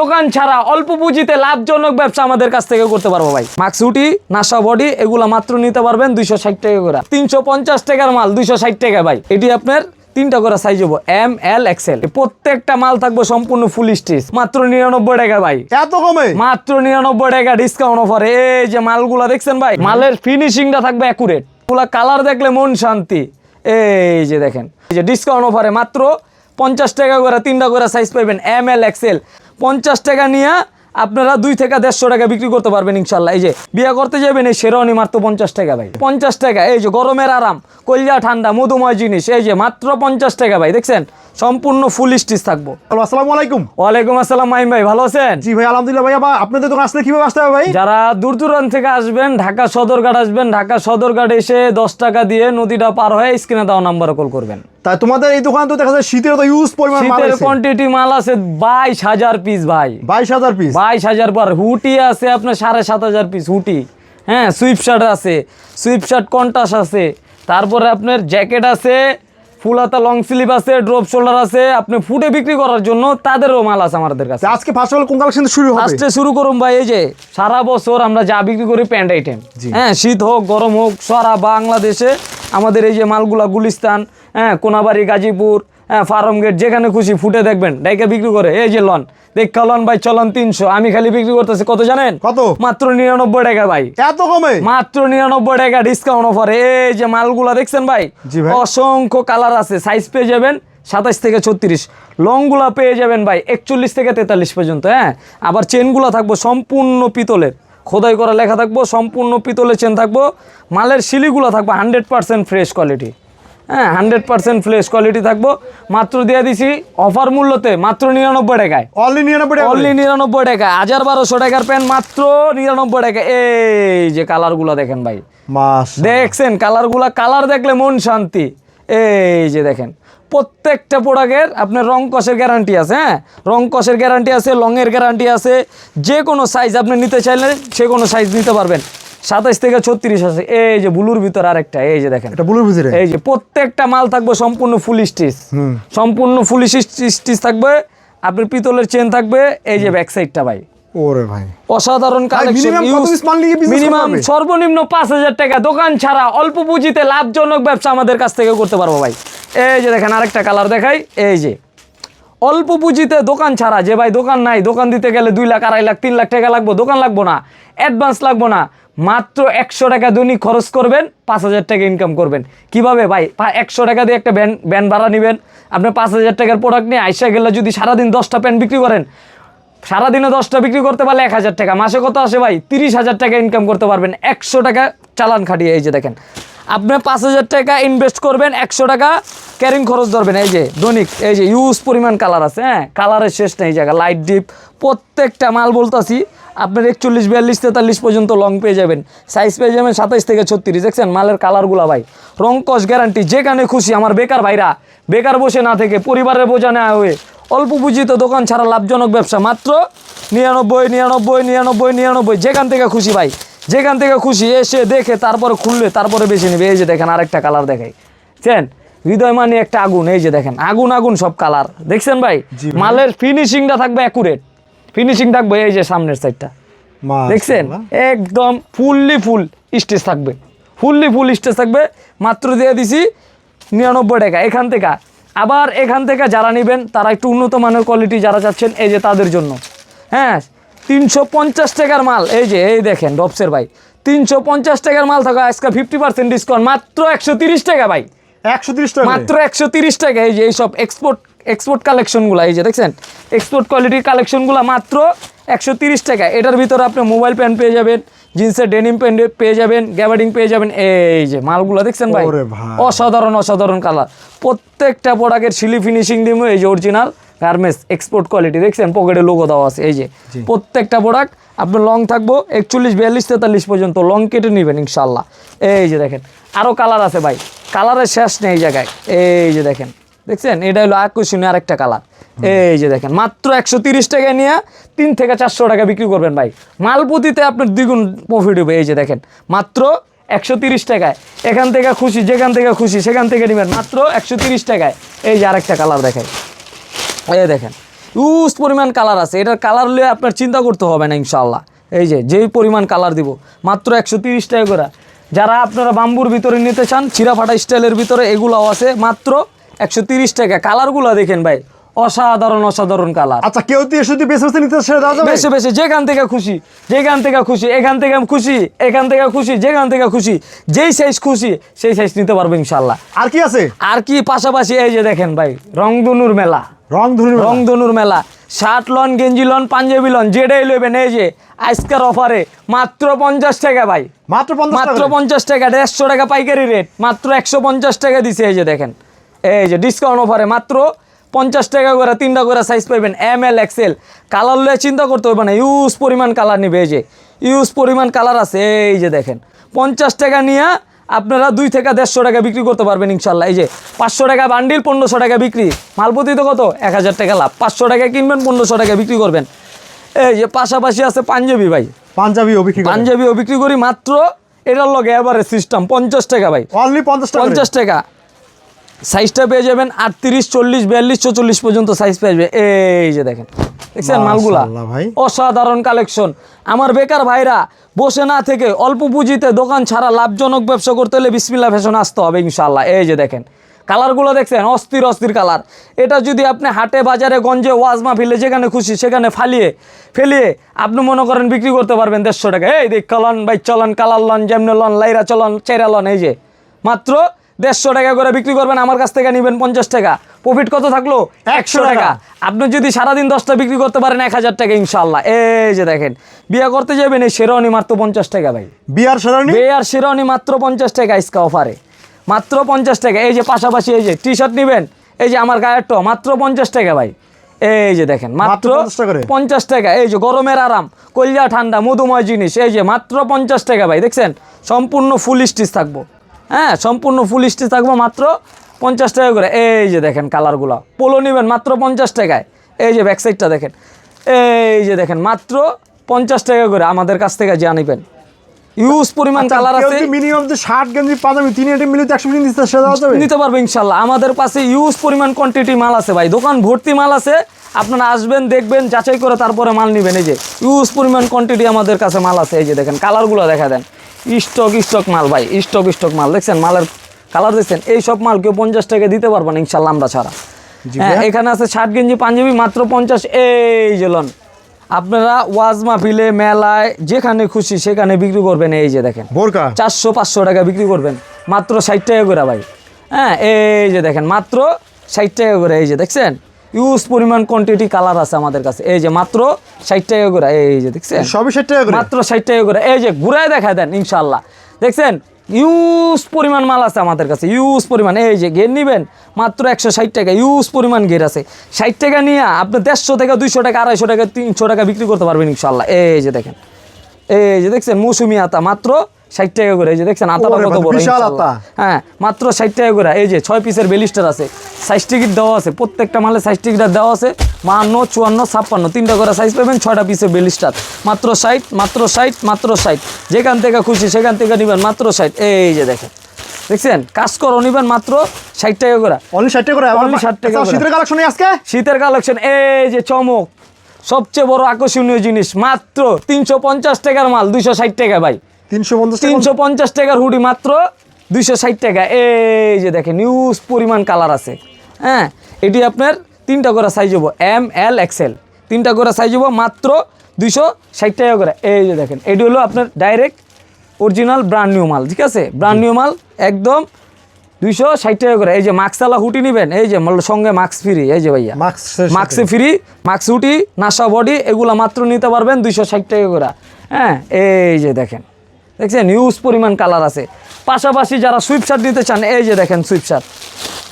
দোকান ছাড়া অল্প পুঁজিতে লাভজনক ব্যবসা আমাদের কাছ থেকে করতে পারব ভাই। মাক্সুটি নাসা বডি এগুলো মাত্র নিতে পারবেন দুইশো ষাট টাকা করে। তিনশো পঞ্চাশ টাকার মাল দুইশো ষাট টাকা ভাই। এটি আপনার তিনটা করে সাইজ হব এম এল এক্সেল প্রত্যেকটা মাল থাকব সম্পূর্ণ ফুল স্টিচ মাত্র নিরানব্বই টাকা ভাই। এত কমে? মাত্র নিরানব্বই টাকা ডিসকাউন্ট অফার এই যে মালগুলা দেখছেন ভাই মালের ফিনিশিংটা থাকবে অ্যাকুরেটগুলা কালার দেখলে মন শান্তি। এই যে দেখেন এই যে ডিসকাউন্ট অফারে মাত্র পঞ্চাশ টাকা করে তিনটা করে সাইজ পাইবেন এম এল এক্সেল পঞ্চাশ টাকা নিয়ে আপনারা দুই থেকে দেড়শো টাকা বিক্রি করতে পারবেন ইনশাল্লাহ। এই যে বিয়ে করতে যাবেন এই শেরওয়ানি মাত্র পঞ্চাশ টাকা ভাই। পঞ্চাশ টাকা এই যে গরমের আরাম কলজা ঠান্ডা মধুময় জিনিস এই যে মাত্র পঞ্চাশ টাকা ভাই দেখছেন? সম্পূর্ণ ফুল স্টিচ থাকব। আসসালামু আলাইকুম। ওয়ালাইকুম আসসালাম মাইম ভাই ভালো আছেন? জি ভাই আলহামদুলিল্লাহ ভাই আবার আপনাদের দোকান আসলে কীভাবে আসতে হবে ভাই? যারা দূর দূরান্ত থেকে আসবেন ঢাকা সদরঘাট আসবেন ঢাকা সদরঘাট এসে দশ টাকা দিয়ে নদীটা পার হয়ে স্ক্রিনে দেওয়া নাম্বারে কল করবেন। তাই তোমাদের এই দোকান তো দেখা যায় শীতের তো ইউজ পরিমাণ মাল শীতের আছে কোয়ান্টিটি মাল আছে বাইশ হাজার পিস ভাই। বাইশ হাজার পিস বাইশ হাজার পর হুটি আছে আপনার সাড়ে সাত হাজার পিস হুটি। হ্যাঁ সুইপ শার্ট আছে সুইপ শার্ট কন্টাস আছে তারপরে আপনার জ্যাকেট আছে ফুল হাতা লং স্লিভ আছে ড্রপ শোল্ডার আছে আপনি ফুটে বিক্রি করার জন্য তাদেরও মাল আছে আমাদের কাছে। আজকে ফার্স্ট অফ অল কোন কালেকশন শুরু হবে? ফার্স্টে শুরু করুন ভাই এই যে সারা বছর আমরা যা বিক্রি করি প্যান্ট আইটেম হ্যাঁ শীত হোক গরম হোক সারা বাংলাদেশে আমাদের এই যে মালগুলা গুলিস্তান হ্যাঁ কোনাবাড়ি গাজীপুর হ্যাঁ ফার্ম গেট যেখানে খুশি ফুটে দেখবেন। ডাইকে বিক্রি করে। এই যে লন দেখা লন ভাই চলন তিনশো। আমি খালি বিক্রি করতেছি কত জানেন? কত? মাত্র নিরানব্বই টাকা ভাই। এত কমে? মাত্র নিরানব্বই টাকা ডিসকাউন্ট অফার এই যে মালগুলা দেখছেন ভাই। অসংখ্য কালার আছে। সাইজ পেয়ে যাবেন সাতাশ থেকে ছত্রিশ। লংগুলা পেয়ে যাবেন ভাই একচল্লিশ থেকে তেতাল্লিশ পর্যন্ত হ্যাঁ? আবার চেনগুলা থাকব সম্পূর্ণ পিতলের। খোদাই করা লেখা থাকব সম্পূর্ণ পিতলের চেন থাকব। মালের শিলিগুলো থাকব হান্ড্রেড পার্সেন্ট ফ্রেশ কোয়ালিটি হ্যাঁ হান্ড্রেড পার্সেন্ট ফ্রেশ কোয়ালিটি থাকব। মাত্র দিয়ে দিছি অফার মূল্যতে মাত্র নিরানব্বই টাকায়। অনলি নিরানব্বই টাকা অনলি নিরানব্বই টাকা হাজার বারোশো টাকার প্যান্ট মাত্র নিরানব্বই টাকা। এই যে কালারগুলো দেখেন ভাই। দেখছেন কালারগুলা কালার দেখলে মন শান্তি। এই যে দেখেন প্রত্যেকটা প্রোডাক্টের আপনার রং কষের গ্যারান্টি আছে হ্যাঁ? রং কষের গ্যারান্টি আছে লংয়ের গ্যারান্টি আছে। যে কোনো সাইজ আপনি নিতে চাইলে সে কোনো সাইজ নিতে পারবেন। সাতাইশ থেকে ছত্রিশ আছে। এই যে ব্লুর ভিতর আরেকটা এই যে দেখেন। এটা ব্লুর ভিতরে? এই যে প্রত্যেকটা মাল থাকবে সম্পূর্ণ ফুল স্টিচ। সম্পূর্ণ ফুল স্টিচ থাকবে। আপনার পিতলের চেন থাকবে। এই যে ব্যাক সাইডটা ভাই। ওরে ভাই। অসাধারণ কালেকশন মিনিমাম সর্বনিম্ন পাঁচ হাজার টাকা। দোকান ছাড়া অল্প পুঁজিতে লাভজনক ব্যবসা আমাদের কাছ থেকে করতে পারব ভাই। এই যে দেখেন আরেকটা কালার দেখাই। এই যে অল্প পুঁজিতে দোকান ছাড়া যে ভাই দোকান নাই দোকান দিতে গেলে দুই লাখ আড়াই লাখ তিন লাখ টাকা লাগবো। দোকান লাগবো না অ্যাডভান্স লাগবো না। মাত্র একশো টাকা দৈনিক খরচ করবেন, পাঁচ হাজার টাকা ইনকাম করবেন। কীভাবে ভাই? একশো টাকা দিয়ে একটা ব্যান ব্যান ভাড়া নেবেন। আপনি পাঁচ হাজার টাকার প্রোডাক্ট নিয়ে আইসা গেলে যদি সারাদিন দশটা প্যান্ট বিক্রি করেন, সারাদিনে দশটা বিক্রি করতে পারলে এক হাজার টাকা। মাসে কত আসে ভাই? তিরিশ হাজার টাকা ইনকাম করতে পারবেন। একশো টাকা চালান খাটিয়ে, এই যে দেখেন। আপনি পাঁচ হাজার টাকা ইনভেস্ট করবেন, একশো টাকা ক্যারিং খরচ ধরবেন, এই যে দৈনিক এই যে ইউজ পরিমাণ কালার আছে হ্যাঁ? কালারের শেষ নেই জায়গা লাইট ডিপ প্রত্যেকটা মাল বলতাছি, আপনার একচল্লিশ, বিয়াল্লিশ, তেতাল্লিশ পর্যন্ত লং পেয়ে যাবেন। সাইজ পেয়ে যাবেন সাতাইশ থেকে ছত্রিশ, দেখছেন? মালের কালারগুলা ভাই। রং কস গ্যারান্টি যেখানে খুশি আমার বেকার ভাইরা, বেকার বসে না থেকে পরিবারের বোঝা নেওয়া হয়ে, অল্প পুঁজিতে দোকান ছাড়া লাভজনক ব্যবসা, মাত্র নিরানব্বই নিরানব্বই নিরানব্বই নিরানব্বই, যেখান থেকে খুশি ভাই, যেখান থেকে খুশি, এসে দেখে, তারপরে খুললে, তারপরে বেছে নেবে। এই যে দেখেন আরেকটা কালার দেখাই। বুঝছেন হৃদয় মানে একটা আগুন এই যে দেখেন আগুন আগুন সব কালার দেখছেন ভাই? মালের ফিনিশিংটা থাকবে অ্যাকুরেট ফিনিশিং থাকবে এই যে সামনের সাইডটা দেখছেন? একদম ফুললি ফুল স্টেজ থাকবে। ফুললি ফুল স্টেজ থাকবে। মাত্র দিয়ে দিছি নিরানব্বই টাকা। এখান থেকে আবার এখান থেকে যারা নেবেন তারা একটু উন্নত মানের কোয়ালিটি যারা চাচ্ছেন এই যে তাদের জন্য। হ্যাঁ? তিনশো পঞ্চাশ টাকার মাল এই যে এই দেখেন ডপসের ভাই। তিনশো পঞ্চাশ টাকার মাল থাকা আজকে ফিফটি পার্সেন্ট ডিসকাউন্ট মাত্র একশো তিরিশ টাকা ভাই। একশো তিরিশ টাকা। মাত্র একশো তিরিশ টাকা এই যে এইসব এক্সপোর্ট এক্সপোর্ট কালেকশনগুলো এই যে দেখছেন? এক্সপোর্ট কোয়ালিটির কালেকশনগুলো মাত্র একশো তিরিশ টাকা। এটার ভিতরে আপনি মোবাইল প্যান্ট পেয়ে যাবেন জিন্সের ডেনিম প্যান্ট পেয়ে যাবেন গ্যাবার্ডিং পেয়ে যাবেন এই যে মালগুলো দেখছেন ভাই? ভাই। অসাধারণ অসাধারণ কালার প্রত্যেকটা প্রোডাক্টের সিলি ফিনিশিং দিব এই যে অরিজিনাল গার্মেন্টস এক্সপোর্ট কোয়ালিটি দেখছেন? পকেটে লোগো দেওয়া আছে এই যে। প্রত্যেকটা প্রোডাক্ট আপনার লং থাকব, একচল্লিশ, বিয়াল্লিশ, তেতাল্লিশ পর্যন্ত লং কেটে নেবেন ইনশাল্লাহ। এই যে দেখেন আরও কালার আছে ভাই। কালারের শেষ নেই এই জায়গায়। এই যে দেখেন, দেখছেন? এটা হলো আকর্ষণীয় আরেকটা কালার এই যে দেখেন, মাত্র একশো তিরিশ টাকায় নিয়ে তিন থেকে চারশো টাকা বিক্রি করবেন ভাই। মালপুতিতে আপনার দ্বিগুণ প্রফিট হবে, এই যে দেখেন। মাত্র একশো তিরিশ টাকায়। এখান থেকে খুশি, যেখান থেকে খুশি, সেখান থেকে নেবেন মাত্র একশো তিরিশ টাকায়। এই যে আরেকটা কালার দেখায় এই দেখেন ইউজ পরিমাণ কালার আছে। এটার কালার নিয়ে আপনার চিন্তা করতে হবে না ইনশাল্লাহ এই যে যেই পরিমাণ কালার দিব। মাত্র একশো তিরিশ টাকা করে। যারা আপনারা বাম্বুর ভিতরে নিতে চান চিরাফাটা স্টাইলের ভিতরে এগুলোও আছে মাত্র একশো তিরিশ টাকা। কালারগুলো দেখেন ভাই অসাধারণ অসাধারণ কালার আচ্ছা কেউ দিয়ে শুধু বেছে বেছে নিতে সেটা বেশি বেশি যেখান থেকে খুশি যেখান থেকে খুশি এখান থেকে খুশি এখান থেকে খুশি যেখান থেকে খুশি যেই সাইজ খুশি সেই সাইজ নিতে পারবে ইনশাল্লাহ আর কি আছে? আর কি পাশাপাশি এই যে দেখেন ভাই রংধনুর মেলা। রং ধরুন রংধনুর মেলা। শার্ট লন গেঞ্জি লন পাঞ্জাবি লন যেটাই নেবেন এই যে আজকের অফারে মাত্র পঞ্চাশ টাকা ভাই। মাত্র মাত্র পঞ্চাশ টাকা দেড়শো টাকা পাইকারি রেট মাত্র একশো পঞ্চাশ টাকা দিছে এই যে দেখেন। এই যে ডিসকাউন্ট অফারে মাত্র পঞ্চাশ টাকা করে তিনটা করে সাইজ পাইবেন এম এল এক্সেল কালার লয়ে চিন্তা করতে হবে না ইউজ পরিমাণ কালার নিবে এই যে। ইউজ পরিমাণ কালার আছে এই যে দেখেন। পঞ্চাশ টাকা নিয়ে আপনারা দুই থেকে দেড়শো টাকা বিক্রি করতে পারবেন ইনশাল্লাহ। এই যে পাঁচশো টাকা বান্ডিল পনেরোশো টাকা বিক্রি। মালপতি তো কত? এক হাজার টাকা লাভ। পাঁচশো টাকা কিনবেন পনেরোশো টাকা বিক্রি করবেন। এই যে পাশাপাশি আছে পাঞ্জাবি ভাই। পাঞ্জাবি ও বিক্রি পাঞ্জাবিও বিক্রি করি মাত্র এটার লগে এবারে সিস্টেম পঞ্চাশ টাকা ভাই। অনলি পঞ্চাশ টাকা পঞ্চাশ টাকা। সাইজটা পেয়ে যাবেন আটত্রিশ চল্লিশ বিয়াল্লিশ চল্লিশ পর্যন্ত সাইজ পেয়ে যাবে। এই যে দেখেন। দেখছেন মালগুলা? ভাই। অসাধারণ কালেকশন আমার বেকার ভাইরা বসে না থেকে অল্প পুঁজিতে দোকান ছাড়া লাভজনক ব্যবসা করতে হলে বিসমিল্লা ফ্যাশন আসতে হবে ইনশাল্লাহ এই যে দেখেন কালারগুলো দেখছেন অস্থির অস্থির কালার। এটা যদি আপনি হাটে বাজারে গঞ্জে ওয়াজ মাহফিলে যেখানে খুশি সেখানে ফালিয়ে ফেলিয়ে আপনি মনে করেন বিক্রি করতে পারবেন দেড়শো টাকা। এই দেখ লন বাই চলন কালার লন যেমনে লন লাইরা চলন চেরা লন এই যে। মাত্র দেড়শো টাকা করে বিক্রি করবেন আমার কাছ থেকে নেবেন পঞ্চাশ টাকা। প্রফিট কত থাকল? একশো টাকা। আপনি যদি সারাদিন দশটা বিক্রি করতে পারেন এক হাজার টাকা ইনশাল্লাহ এই যে দেখেন বিয়ে করতে যাবেন এই শেরওয়ানি মাত্র পঞ্চাশ টাকা ভাই। বিয়ার সেরানি বে আর শেরওয়ানি মাত্র পঞ্চাশ টাকা ইসকা অফারে মাত্র পঞ্চাশ টাকা। এই যে পাশাপাশি এই যে টি শার্ট নেবেন এই যে আমার গায়ের টো মাত্র পঞ্চাশ টাকা ভাই। এই যে দেখেন মাত্র 50 টাকা করে? পঞ্চাশ টাকা। এই যে গরমের আরাম কলিজা ঠান্ডা মধুময় জিনিস এই যে মাত্র পঞ্চাশ টাকা ভাই। দেখছেন? সম্পূর্ণ ফুল স্টিচ থাকব। হ্যাঁ সম্পূর্ণ ফুল স্টিচ থাকব মাত্র পঞ্চাশ টাকা করে। এই যে দেখেন কালারগুলো পোলো নেবেন মাত্র পঞ্চাশ টাকায়। এই যে ব্যাক সাইডটা দেখেন এই যে দেখেন মাত্র পঞ্চাশ টাকা করে আমাদের কাছ থেকে যা নেবেন ইউজ পরিমাণ কালার আছে। মিনিমাম যে শার্ট গেঞ্জি পাঞ্জাবি তিন আইটেম মিলিয়ে একশো মিনিট দিতে সেটা নিতে পারবে ইনশাল্লাহ। আমাদের পাশে ইউজ পরিমাণ কোয়ান্টিটি মাল আছে ভাই। দোকান ভর্তি মাল আছে। আপনারা আসবেন দেখবেন যাচাই করে তারপরে মাল নেবেন। এই যে ইউজ পরিমাণ কোয়ান্টিটি আমাদের কাছে মাল আছে। এই যে দেখেন কালারগুলো দেখা দেন। স্টক স্টক মাল ভাই স্টক স্টক মাল। দেখছেন মালের কালার দেখছেন? এই সব মাল কেউ পঞ্চাশ টাকা দিতে পারব না ইনশাল্লাহ আমরা ছাড়া। হ্যাঁ এখানে আছে ষাট গেঞ্জি পাঞ্জাবি মাত্র পঞ্চাশ। এই যে লন আপনারা ওয়াজ মাহফিলে মেলায় যেখানে খুশি সেখানে বিক্রি করবেন। এই যে দেখেন বোরকা? চারশো পাঁচশো টাকা বিক্রি করবেন। মাত্র ষাট টাকা করে ভাই। হ্যাঁ এই যে দেখেন মাত্র ষাট টাকা করে। এই যে দেখছেন ইউজ পরিমাণ কোয়ান্টিটি কালার আছে আমাদের কাছে। এই যে মাত্র ষাট টাকা করে এই যে দেখছেন? সবই ষাট টাকা করে। মাত্র ষাট টাকা করে। এই যে ঘুরায় দেখা দেন ইনশাল্লাহ দেখছেন? ইউজ পরিমাণ মাল আছে আমাদের কাছে ইউজ পরিমাণ। এই যে ঘের নিবেন মাত্র একশো ষাট টাকা ইউজ পরিমাণ ঘের আছে। ষাট টাকা নিয়ে আপনি দেড়শো টাকা দুইশো টাকা আড়াইশো টাকা তিনশো টাকা বিক্রি করতে পারবেন ইনশাল্লাহ এই যে দেখেন এই যে দেখছেন মৌসুমি আতা মাত্র ষাট টাকা করে। এই যে দেখছেন আতাটা কত বড় আতা। হ্যাঁ মাত্র ষাট টাকা করে। এই যে ছয় পিসের বেলিস্টার আছে। সাইজ টিকিট দেওয়া আছে প্রত্যেকটা মালে সাইজ টিকিট দেওয়া আছে বাহান্ন চুয়ান্ন ছাপ্পান্ন তিনটা করে সাইজ পাবেন ছয়টা পিসের বেলিস্টার মাত্র ষাট মাত্র ষাট মাত্র ষাট। যেখান থেকে খুশি সেখান থেকে নেবেন মাত্র ষাট। এই যে দেখেন দেখছেন? কাজ করো নিবেন মাত্র ষাট টাকা করে। অনলি ষাট টাকা করে? Only 60 টাকা আচ্ছা, শীতের কালেকশন আজকে? শীতের কালেকশন এই যে চমক। সবচেয়ে বড় আকর্ষণীয় জিনিস মাত্র তিনশো পঞ্চাশ টাকার মাল দুইশো ষাট টাকা ভাই। তিনশো পঞ্চাশ তিনশো পঞ্চাশ টাকার হুডি মাত্র দুইশো ষাট টাকা। এই যে দেখেন নিউজ পরিমাণ কালার আছে। হ্যাঁ এটি আপনার তিনটা করে সাইজ হব এম এল এক্সেল তিনটা করে সাইজ হব মাত্র দুইশো ষাট টাকা করে। এই যে দেখেন এটি হলো আপনার ডাইরেক্ট অরিজিনাল ব্র্যান্ড নিউ মাল ঠিক আছে? ব্র্যান্ড নিউ মাল একদম দুইশো ষাট টাকা করে। এই যে মাস্কওয়ালা হুটি নেবেন এই যে সঙ্গে মাস্ক ফ্রি এই যে ভাইয়া। মাস্ক মাস্কে ফ্রি মাস্ক উটি নাসা বডি এগুলো মাত্র নিতে পারবেন দুইশো ষাট টাকা করে। হ্যাঁ এই যে দেখেন। দেখছেন? ইউজ পরিমাণ কালার আছে। পাশাপাশি যারা সুইপ শার্ট নিতে চান এই যে দেখেন সুইপ শার্ট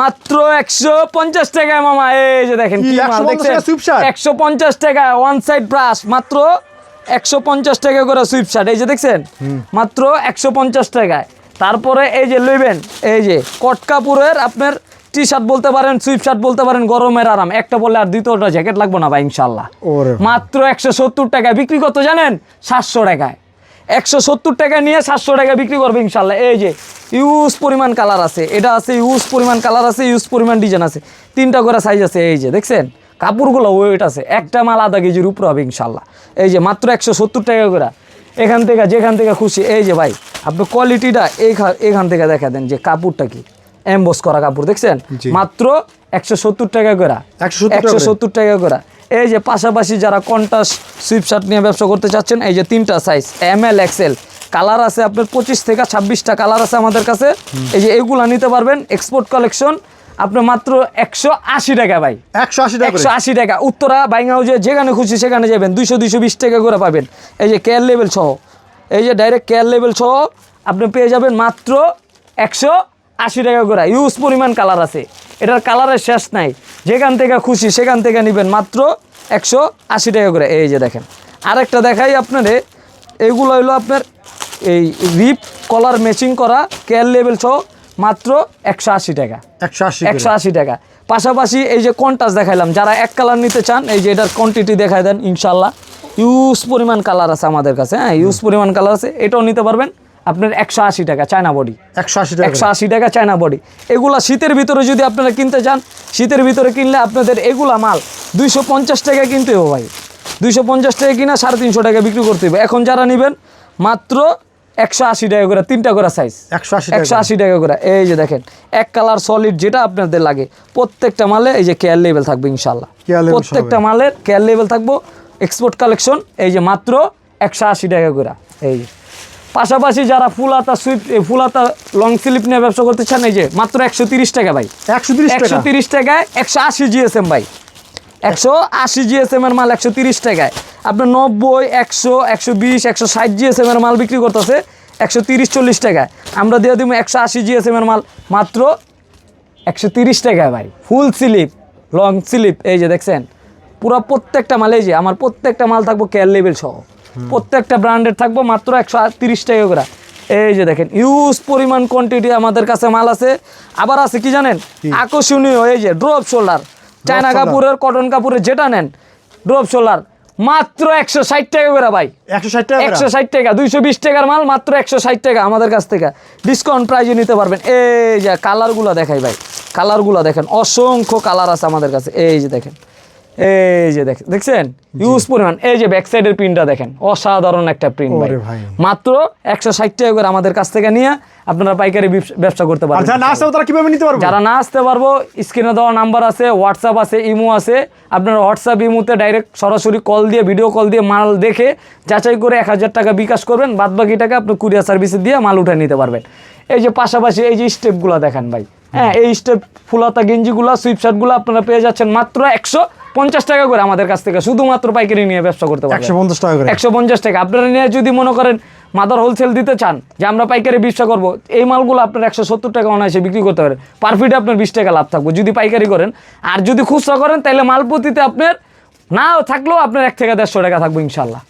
মাত্র একশো পঞ্চাশ টাকায় মামা এই যে দেখেন কি, কি মাল 150 দেখছেন? টাকা sweep shirt? একশো পঞ্চাশ টাকা ওয়ান সাইড ব্রাশ মাত্র একশো পঞ্চাশ টাকা করে সুইপ শার্ট এই যে দেখছেন? মাত্র একশো পঞ্চাশ টাকায়। তারপরে এই যে লইবেন এই যে কটকাপুরের আপনার টি শার্ট বলতে পারেন সুইপ শার্ট বলতে পারেন গরমের আরাম। একটা বলে আর দ্বিতীয়টা জ্যাকেট লাগবে না ভাই ইনশাল্লাহ মাত্র একশো সত্তর টাকায়। বিক্রি করতে জানেন? সাতশো টাকায়। একশো সত্তর টাকা নিয়ে সাতশো টাকা বিক্রি করবে ইনশাল্লাহ। এই যে ইউজ পরিমাণ কালার আছে। এটা আছে ইউজ পরিমাণ কালার আছে ইউজ পরিমাণ ডিজাইন আছে। তিনটা করে সাইজ আছে এই যে দেখছেন? কাপড়গুলো ওয়েট আছে। একটা মাল আধা কেজির উপরে হবে ইনশাল্লাহ। এই যে মাত্র একশো সত্তর টাকা করে। এখান থেকে যেখান থেকে খুশি এই যে ভাই আপনি কোয়ালিটিটা এখান থেকে দেখা দেন যে কাপড়টা কি। এমবস করা কাপড় দেখছেন? মাত্র একশো সত্তর টাকা করে। 170 একশো সত্তর টাকা করে। এই যে পাশাপাশি যারা কন্টাস সুইপশার্ট নিয়ে ব্যবসা করতে চাচ্ছেন এই যে তিনটা size M L XL colour আছে আপনার পঁচিশ থেকে ছাব্বিশটা কালার আছে আমাদের কাছে। এই যে এগুলা নিতে পারবেন এক্সপোর্ট কালেকশন আপনার মাত্র একশো আশি টাকা ভাই। একশো আশি টাকা একশো আশি টাকা। উত্তরা বাইং যেখানে খুশি সেখানে যাবেন দুইশো দুইশো বিশ টাকা করে পাবেন। এই যে কেয়ার লেভেল সহ। এই যে ডাইরেক্ট কেয়ার লেভেল সহ আপনি পেয়ে যাবেন মাত্র একশো আশি টাকা করে। ইউজ পরিমাণ কালার আছে। এটার কালারের শেষ নাই। যেখান থেকে খুশি সেখান থেকে নেবেন মাত্র একশো আশি টাকা করে। এই যে দেখেন। আরেকটা দেখাই আপনারে। এইগুলো হলো আপনার এই রিপ কলার ম্যাচিং করা কেয়ার লেভেল সহ মাত্র একশো আশি টাকা। একশো আশি একশো আশি টাকা। পাশাপাশি এই যে কন্টাস দেখাইলাম যারা এক কালার নিতে চান এই যে এটার কোয়ান্টিটি দেখাই দেন ইনশাল্লাহ ইউজ পরিমাণ কালার আছে আমাদের কাছে হ্যাঁ ইউজ পরিমাণ কালার আছে এটাও নিতে পারবেন। আপনার একশো আশি টাকা চায়না বডি। একশো আশি টাকা। একশো আশি টাকা চায়না বডি। এগুলা শীতের ভিতরে যদি আপনারা কিনতে চান শীতের ভিতরে কিনলে আপনাদের এগুলা মাল দুইশো পঞ্চাশ টাকা কিনতে হবে ভাই। দুইশো পঞ্চাশ টাকা কিনা সাড়ে তিনশো টাকা বিক্রি করতে হবে। এখন যারা নেবেন মাত্র একশো আশি টাকা করে তিনটা করে সাইজ একশো আশি একশো আশি টাকা করে। এই যে দেখেন এক কালার সলিড যেটা আপনাদের লাগে। প্রত্যেকটা মালে এই যে কেয়ার লেভেল থাকবে ইনশাল্লাহ প্রত্যেকটা মালের কেয়ার লেভেল থাকব। এক্সপোর্ট কালেকশন এই যে মাত্র একশো আশি টাকা করে। এই যে। পাশাপাশি যারা ফুলাতা সুইপ ফুলাতা লং স্লিপ নিয়ে ব্যবসা করতে চান এই যে মাত্র একশো তিরিশ টাকা ভাই। একশো তিরিশ একশো তিরিশ টাকায় একশো আশি জিএসএম ভাই। একশো আশি জিএসএম এর মাল একশো তিরিশ টাকায়। আপনার নব্বই একশো একশো বিশ একশো ষাট জিএসএম এর মাল বিক্রি করতেছে একশো তিরিশ চল্লিশ টাকায়। আমরা দিয়ে দিব একশো আশি জিএসএম এর মাল মাত্র একশো তিরিশ টাকায় ভাই। ফুল স্লিপ লং স্লিপ এই যে দেখছেন পুরো প্রত্যেকটা মাল এই যে আমার প্রত্যেকটা মাল থাকব কেয়ার লেভেল সহ। প্রত্যেকটা ব্র্যান্ডের থাকব মাত্র একশো তিরিশ টাকা করে। এই যে দেখেন ইউজ পরিমাণ কোয়ান্টিটি আমাদের কাছে মাল আছে। আবার আছে কি জানেন? আকর্ষণীয় এই যে ড্রপ শোল্ডার চায়না। কাপড়ের কটন কাপড়ের যেটা নেন ড্রপ শোল্ডার মাত্র একশো ষাট টাকা করে ভাই। একশো ষাট টাকা একশো ষাট টাকা দুইশো বিশ টাকার মাল মাত্র একশো ষাট টাকা আমাদের কাছ থেকে। ডিসকাউন্ট প্রাইজে নিতে পারবেন। এই যে কালারগুলো দেখাই ভাই। কালারগুলো দেখেন অসংখ্য কালার আছে আমাদের কাছে। এই যে দেখেন এই যে দেখেন দেখছেন? ইউজ পরিমাণ। এই যে ব্যাক সাইডের প্রিন্টটা দেখেন। অসাধারণ একটা প্রিন্ট ভাই। মাত্র একশো ষাট টাকা করে আমাদের কাছ থেকে নিয়ে আপনারা পাইকারি ব্যবসা করতে পারবেন। যারা না আসতে তারা কীভাবে নিতে পারবে? যারা না আসতে পারব স্ক্রিনে দেওয়া নাম্বার আছে হোয়াটসঅ্যাপ আছে ইমো আছে। আপনারা হোয়াটসঅ্যাপ ইমোতে ডাইরেক্ট সরাসরি কল দিয়ে ভিডিও কল দিয়ে মাল দেখে যাচাই করে এক হাজার টাকা বিকাশ করবেন। বাদ বাকি টাকা আপনি কুরিয়ার সার্ভিসে দিয়ে মাল উঠে নিতে পারবেন। এই যে পাশাপাশি এই যে স্টেপগুলো দেখেন ভাই। হ্যাঁ এই স্টেপ ফুলাতা গেঞ্জিগুলো সুইপ শার্টগুলো আপনারা পেয়ে যাচ্ছেন মাত্র একশো পঞ্চাশ টাকা করে আমাদের কাছ থেকে শুধুমাত্র পাইকারি নিয়ে ব্যবসা করতে পারবেন একশো পঞ্চাশ টাকা করে। একশো পঞ্চাশ টাকা। আপনারা নিয়ে যদি মনে করেন মাদার হোলসেল দিতে চান যে আমরা পাইকারি ব্যবসা করব এই মালগুলো আপনার একশো সত্তর টাকা অনায়াসে বিক্রি করতে পারেন পার ফিটে আপনার বিশ টাকা লাভ থাকবে যদি পাইকারি করেন। আর যদি খুচরা করেন তাহলে মালপতিতে আপনার নাও থাকলেও আপনার এক থেকে দেড়শো টাকা থাকবে ইনশাল্লাহ